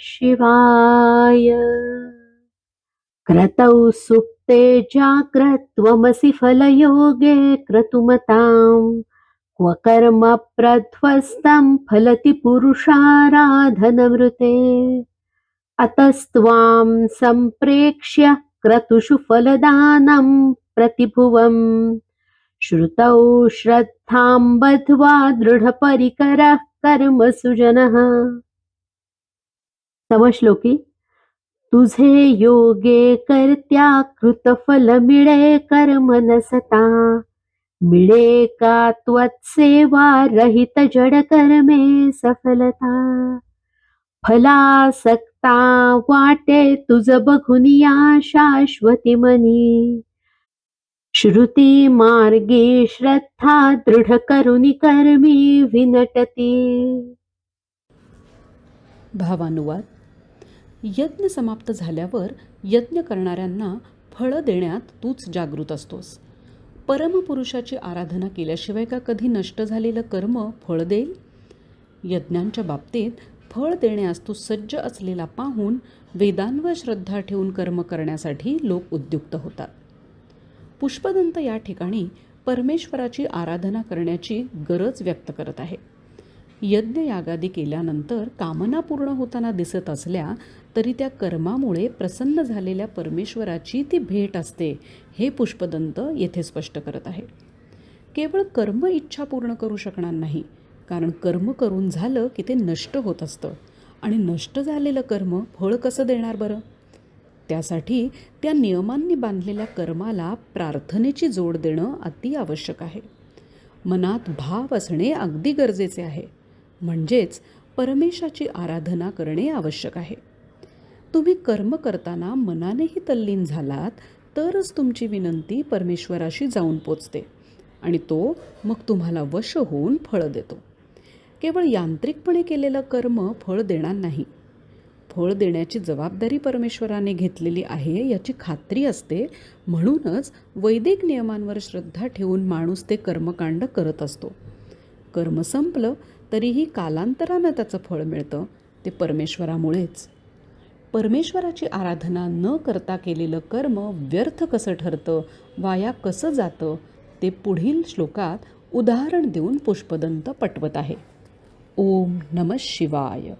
शिवाय। क्रतौ सुप्ते जाग्रत्वमसि फलयोगे क्रतुमताम् क्व कर्म फलति पुरुषाराधनमृते। अतस्त्वां सम्प्रेक्ष्य क्रतुषु फलदानं प्रतिभुवम्। श्रुतौ श्रद्धां बद्ध्वा दृढपरिकरः कर्मसु जनः। समश्लोकी तुझे योगे कर्त्या कृतफल मिळे कर्म न सता। मिळे का त्वत्सेवा रहित जड कर्मे सफलता. फलासक्ता वाटे तुझ बघून या शाश्वती मनी. श्रुती मार्गे श्रद्धा दृढ करुणी कर्मी विनटती. भावानुवाद. यज्ञ समाप्त झाल्यावर यज्ञ करणाऱ्यांना फळं देण्यात तूच जागृत असतोस. परमपुरुषाची आराधना केल्याशिवाय का कधी नष्ट झालेलं कर्म फळ देईल? यज्ञांच्या बाबतीत फळ देण्यास तू सज्ज असलेला पाहून वेदांवर श्रद्धा ठेवून कर्म करण्यासाठी लोक उद्युक्त होतात. पुष्पदंत या ठिकाणी परमेश्वराची आराधना करण्याची गरज व्यक्त करत आहे. यज्ञ यागादी केल्यानंतर कामना पूर्ण होताना दिसत असल्या तरी त्या कर्मामुळे प्रसन्न झालेल्या परमेश्वराची ती भेट असते हे पुष्पदंत येथे स्पष्ट करत आहे. केवळ कर्म इच्छा पूर्ण करू शकणार नाही कारण कर्म करून झालं की ते नष्ट होत असतं. आणि नष्ट झालेलं कर्म फळ कसं देणार बरं? त्यासाठी त्या नियमांनी बांधलेल्या कर्माला प्रार्थनेची जोड देणं अति आवश्यक आहे. मनात भाव असणे अगदी गरजेचे आहे. म्हणजेच परमेशाची आराधना करणे आवश्यक आहे. तुम्ही कर्म करताना मनानेही तल्लीन झालात तरच तुमची विनंती परमेश्वराशी जाऊन पोचते आणि तो मग तुम्हाला वश होऊन फळ देतो. केवळ यांत्रिकपणे केलेलं कर्म फळ देणार नाही. फळ देण्याची जबाबदारी परमेश्वराने घेतलेली आहे याची खात्री असते म्हणूनच वैदिक नियमांवर श्रद्धा ठेवून माणूस ते कर्मकांड करत असतो. कर्म संपलं तरीही कालांतरानं त्याचं फळ मिळतं ते परमेश्वरामुळेच. परमेश्वराची आराधना न करता केलेलं कर्म व्यर्थ कसं ठरतं वाया कसं जातं ते पुढील श्लोकात उदाहरण देऊन पुष्पदंत पटवत आहे. ओम नम शिवाय.